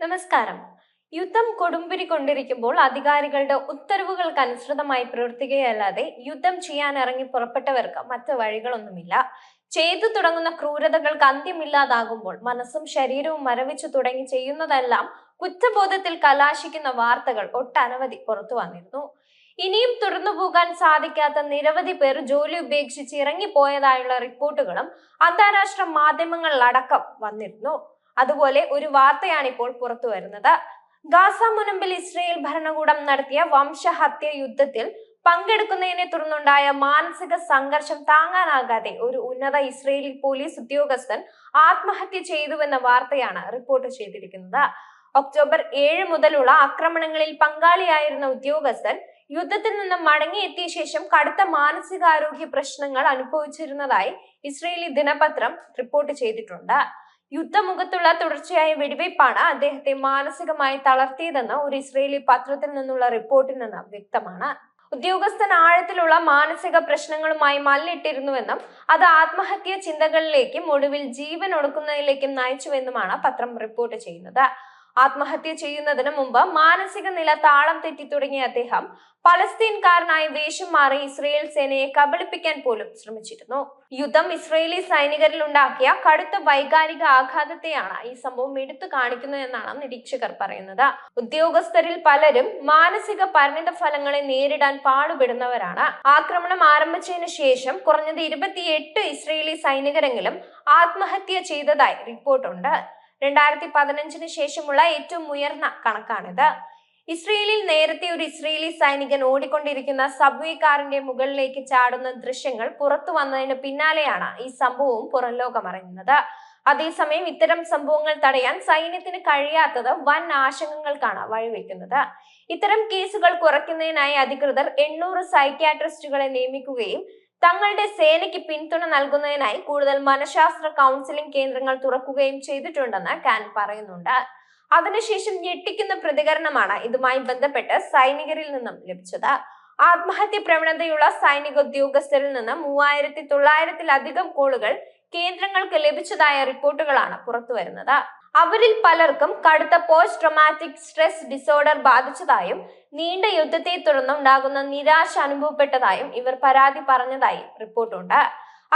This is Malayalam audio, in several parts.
നമസ്കാരം. യുദ്ധം കൊടുമ്പിരി കൊണ്ടിരിക്കുമ്പോൾ അധികാരികളുടെ ഉത്തരവുകൾക്ക് അനുസൃതമായി പ്രവർത്തിക്കുകയല്ലാതെ യുദ്ധം ചെയ്യാൻ ഇറങ്ങി പുറപ്പെട്ടവർക്ക് മറ്റു വഴികളൊന്നുമില്ല. ചെയ്തു തുടങ്ങുന്ന ക്രൂരതകൾക്ക് അന്ത്യമില്ലാതാകുമ്പോൾ മനസ്സും ശരീരവും മരവിച്ചു തുടങ്ങി ചെയ്യുന്നതെല്ലാം കുറ്റബോധത്തിൽ കലാശിക്കുന്ന വാർത്തകൾ ഒട്ടനവധി പുറത്തു വന്നിരുന്നു. ഇനിയും തുടർന്നു പോകാൻ സാധിക്കാത്ത നിരവധി പേർ ജോലി ഉപേക്ഷിച്ച് ഇറങ്ങിപ്പോയതായുള്ള റിപ്പോർട്ടുകളും അന്താരാഷ്ട്ര മാധ്യമങ്ങളിലടക്കം വന്നിരുന്നു. അതുപോലെ ഒരു വാർത്തയാണ് ഇപ്പോൾ പുറത്തു വരുന്നത്. ഗാസ മുനമ്പിൽ ഇസ്രയേൽ ഭരണകൂടം നടത്തിയ വംശഹത്യ യുദ്ധത്തിൽ പങ്കെടുക്കുന്നതിനെ തുടർന്നുണ്ടായ മാനസിക സംഘർഷം താങ്ങാനാകാതെ ഒരു ഉന്നത ഇസ്രയേലി പോലീസ് ഉദ്യോഗസ്ഥൻ ആത്മഹത്യ ചെയ്തുവെന്ന വാർത്തയാണ് റിപ്പോർട്ട് ചെയ്തിരിക്കുന്നത്. ഒക്ടോബർ ഏഴ് മുതലുള്ള ആക്രമണങ്ങളിൽ പങ്കാളിയായിരുന്ന ഉദ്യോഗസ്ഥൻ യുദ്ധത്തിൽ നിന്ന് മടങ്ങിയെത്തിയ ശേഷം കടുത്ത മാനസികാരോഗ്യ പ്രശ്നങ്ങൾ അനുഭവിച്ചിരുന്നതായി ഇസ്രയേലി ദിനപത്രം റിപ്പോർട്ട് ചെയ്തിട്ടുണ്ട്. യുദ്ധമുഖത്തുള്ള തുടർച്ചയായ വെടിവയ്പ്പാണ് അദ്ദേഹത്തെ മാനസികമായി തളർത്തിയതെന്ന് ഒരു ഇസ്രയേലി പത്രത്തിൽ നിന്നുള്ള റിപ്പോർട്ടിൽ നിന്ന് വ്യക്തമാണ്. ഉദ്യോഗസ്ഥൻ ആഴത്തിലുള്ള മാനസിക പ്രശ്നങ്ങളുമായി മല്ലിട്ടിരുന്നുവെന്നും അത് ആത്മഹത്യാ ചിന്തകളിലേക്കും ഒടുവിൽ ജീവൻ ഒടുക്കുന്നതിലേക്കും നയിച്ചുവെന്നുമാണ് പത്രം റിപ്പോർട്ട് ചെയ്യുന്നത്. ആത്മഹത്യ ചെയ്യുന്നതിന് മുമ്പ് മാനസിക നില താളം തെറ്റി തുടങ്ങിയ അദ്ദേഹം പലസ്തീൻകാരനായി വേഷം മാറി ഇസ്രയേൽ സേനയെ കബളിപ്പിക്കാൻ പോലും ശ്രമിച്ചിരുന്നു. യുദ്ധം ഇസ്രയേലി സൈനികരിൽ ഉണ്ടാക്കിയ കടുത്ത വൈകാരിക ആഘാതത്തെയാണ് ഈ സംഭവം എടുത്തു കാണിക്കുന്നതെന്നാണ് നിരീക്ഷകർ പറയുന്നത്. ഉദ്യോഗസ്ഥരിൽ പലരും മാനസിക പരിണിത ഫലങ്ങളെ നേരിടാൻ പാടുപെടുന്നവരാണ്. ആക്രമണം ആരംഭിച്ചതിന് ശേഷം കുറഞ്ഞത് ഇരുപത്തിയെട്ട് ഇസ്രയേലി സൈനികരെങ്കിലും ആത്മഹത്യ ചെയ്തതായി റിപ്പോർട്ടുണ്ട്. രണ്ടായിരത്തി പതിനഞ്ചിന് ശേഷമുള്ള ഏറ്റവും ഉയർന്ന കണക്കാണിത്. ഇസ്രയേലിൽ നേരത്തെ ഒരു ഇസ്രയേലി സൈനികൻ ഓടിക്കൊണ്ടിരിക്കുന്ന സബ്വേ കാറിന്റെ മുകളിലേക്ക് ചാടുന്ന ദൃശ്യങ്ങൾ പുറത്തു വന്നതിന് പിന്നാലെയാണ് ഈ സംഭവവും പുറം ലോകമറിയുന്നത്. അതേസമയം ഇത്തരം സംഭവങ്ങൾ തടയാൻ സൈന്യത്തിന് കഴിയാത്തത് വൻ ആശങ്കകൾക്കാണ് വഴിവെക്കുന്നത്. ഇത്തരം കേസുകൾ കുറയ്ക്കുന്നതിനായി അധികൃതർ എണ്ണൂറ് സൈക്യാട്രിസ്റ്റുകളെ നിയമിക്കുകയും തങ്ങളുടെ സേനയ്ക്ക് പിന്തുണ നൽകുന്നതിനായി കൂടുതൽ മനഃശാസ്ത്ര കൗൺസിലിംഗ് കേന്ദ്രങ്ങൾ തുറക്കുകയും ചെയ്തിട്ടുണ്ടെന്ന് കാൻ പറയുന്നുണ്ട്. അതിനുശേഷം ഞെട്ടിക്കുന്ന പ്രതികരണമാണ് ഇതുമായി ബന്ധപ്പെട്ട് സൈനികരിൽ നിന്നും ലഭിച്ചത്. ആത്മഹത്യ പ്രവണതയുള്ള സൈനിക ഉദ്യോഗസ്ഥരിൽ നിന്ന് മൂവായിരത്തി തൊള്ളായിരത്തിലധികം കോളുകൾ കേന്ദ്രങ്ങൾക്ക് ലഭിച്ചതായ റിപ്പോർട്ടുകളാണ് പുറത്തുവരുന്നത്. അവരിൽ പലർക്കും കടുത്ത പോസ്റ്റ് ട്രോമാറ്റിക് സ്ട്രെസ് ഡിസോർഡർ ബാധിച്ചതായും നീണ്ട യുദ്ധത്തെ തുടർന്ന് ഉണ്ടാകുന്ന നിരാശ അനുഭവപ്പെട്ടതായും ഇവർ പരാതി പറഞ്ഞതായി റിപ്പോർട്ടുണ്ട്.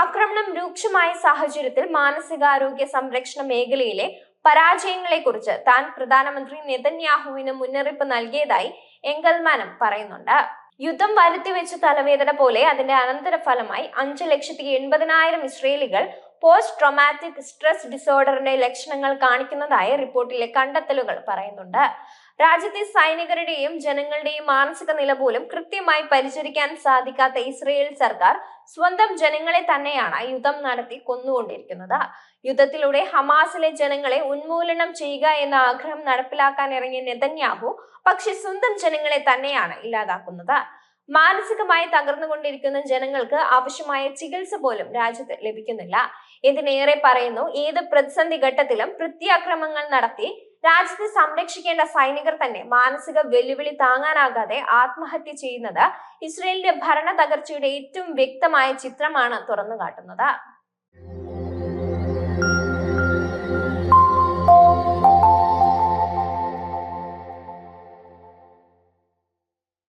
ആക്രമണം രൂക്ഷമായ സാഹചര്യത്തിൽ മാനസികാരോഗ്യ സംരക്ഷണ മേഖലയിലെ പരാജയങ്ങളെക്കുറിച്ച് താൻ പ്രധാനമന്ത്രി നെതന്യാഹുവിന് മുന്നറിയിപ്പ് നൽകിയതായി എങ്കൽമാനം പറയുന്നുണ്ട്. യുദ്ധം വരുത്തിവെച്ച തലവേദന പോലെ അതിന്റെ അനന്തരഫലമായി അഞ്ച് ലക്ഷത്തി എൺപതിനായിരം ഇസ്രയേലികൾ പോസ്റ്റ് ട്രോമാറ്റിക് സ്ട്രെസ് ഡിസോർഡറിന്റെ ലക്ഷണങ്ങൾ കാണിക്കുന്നതായി റിപ്പോർട്ടിലെ കണ്ടെത്തലുകൾ പറയുന്നുണ്ട്. രാജ്യത്തെ സൈനികരുടെയും ജനങ്ങളുടെയും മാനസിക നില പോലും കൃത്യമായി പരിചരിക്കാൻ സാധിക്കാത്ത ഇസ്രയേൽ സർക്കാർ സ്വന്തം ജനങ്ങളെ തന്നെയാണ് യുദ്ധം നടത്തി കൊന്നുകൊണ്ടിരിക്കുന്നത്. യുദ്ധത്തിലൂടെ ഹമാസിലെ ജനങ്ങളെ ഉന്മൂലനം ചെയ്യുക എന്ന ആഗ്രഹം നടപ്പിലാക്കാൻ ഇറങ്ങിയ നെതന്യാഹു പക്ഷെ സ്വന്തം ജനങ്ങളെ തന്നെയാണ് ഇല്ലാതാക്കുന്നത്. മാനസികമായി തകർന്നുകൊണ്ടിരിക്കുന്ന ജനങ്ങൾക്ക് ആവശ്യമായ ചികിത്സ പോലും രാജ്യത്ത് ലഭിക്കുന്നില്ല. ഇതിനേറെ പറയുന്നു? ഏത് പ്രതിസന്ധി ഘട്ടത്തിലും പ്രത്യാക്രമങ്ങൾ നടത്തി രാജ്യത്തെ സംരക്ഷിക്കേണ്ട സൈനികർ തന്നെ മാനസിക വെല്ലുവിളി താങ്ങാനാകാതെ ആത്മഹത്യ ചെയ്യുന്നത് ഇസ്രയേലിന്റെ ഭരണ തകർച്ചയുടെ ഏറ്റവും വ്യക്തമായ ചിത്രമാണ് തുറന്നു കാട്ടുന്നത്